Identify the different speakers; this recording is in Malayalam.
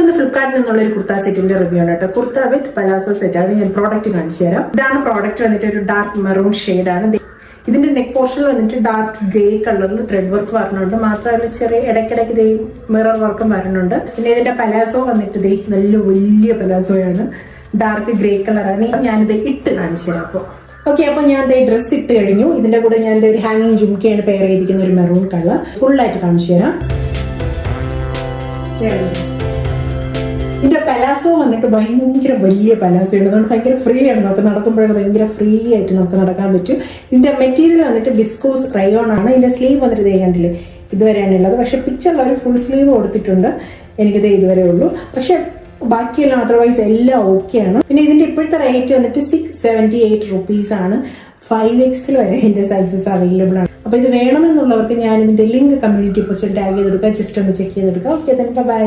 Speaker 1: ഇന്ന് ഫ്ലിപ്കാർട്ടിൽ നിന്നുള്ള ഒരു കുർത്ത സെറ്റിന്റെ റിവ്യൂ ആണ് കേട്ടോ. കുർത്ത വിത്ത് പലാസോ സെറ്റ് ആണ്. ഞാൻ പ്രോഡക്റ്റ് കാണിച്ചു തരാം. ഇതാണ് പ്രോഡക്റ്റ് വന്നിട്ട് ഒരു ഡാർക്ക് മെറൂൺ ആണ്. ഇതിന്റെ നെക്ക് പോർഷനിൽ വന്നിട്ട് ഡാർക്ക് ഗ്രേ കളറിൽ ത്രെഡ് വർക്ക് വരുന്നുണ്ട് മാത്രമല്ല ചെറിയ ഇടയ്ക്കിടയ്ക്ക് ഇതേ മിറർ വർക്കും വരുന്നുണ്ട് പിന്നെ ഇതിന്റെ പലാസോ വന്നിട്ട് ഇതേ നല്ല വലിയ പലാസോയാണ് ഡാർക്ക് ഗ്രേ കളറാണ് ഞാനിത് ഇട്ട് കാണിച്ചു തരാം അപ്പോൾ ഓക്കെ അപ്പൊ ഞാൻ ദേ ഡ്രസ്സ് ഇട്ട് കഴിഞ്ഞു. ഇതിന്റെ കൂടെ ഞാൻ ദേ ഒരു ഹാങ്ങിങ് ജുംക്കയാണ് പെയർ ചെയ്തിരിക്കുന്ന ഒരു മെറൂൺ കളർ ഫുള്ളായിട്ട് കാണിച്ചു തരാം. ഇതിന്റെ പലാസോ വന്നിട്ട് ഭയങ്കര വലിയ പലാസോ ഉണ്ട്. അതുകൊണ്ട് ഭയങ്കര ഫ്രീ ആണ് നമുക്ക് നടക്കുമ്പോഴൊക്കെ ഭയങ്കര ഫ്രീ ആയിട്ട് നമുക്ക് നടക്കാൻ പറ്റും. ഇതിന്റെ മെറ്റീരിയൽ വന്നിട്ട് ബിസ്കോസ് റയോൺ ആണ്. ഇതിന്റെ സ്ലീവ് വന്നിട്ട് ഇതേ കണ്ടില്ലേ? ഇതുവരെയാണ് ഉള്ളത്. പക്ഷെ പിക്ചറിൽ ഒരു ഫുൾ സ്ലീവ് കൊടുത്തിട്ടുണ്ട്. എനിക്കിത് ഇതുവരെ ഉള്ളൂ. പക്ഷെ ബാക്കിയെല്ലാം അതർവൈസ് എല്ലാം ഓക്കെയാണ് പിന്നെ ഇതിന്റെ ഇപ്പോഴത്തെ റേറ്റ് വന്നിട്ട് സിക്സ് സെവന്റി എയ്റ്റ് റുപ്പീസ് ആണ് ഫൈവ് എക്സിൽ വരെ ഇതിന്റെ സൈസസ് അവൈലബിൾ ആണ്. അപ്പൊ ഇത് വേണമെന്നുള്ളവർക്ക് ഞാൻ ഇതിന്റെ ലിങ്ക് കമ്മ്യൂണിറ്റി പോസ്റ്റിൽ ടാഗ് ചെയ്തെടുക്കാം. ജസ്റ്റ് ഒന്ന് ചെക്ക് ചെയ്തെടുക്കാം. Okay bye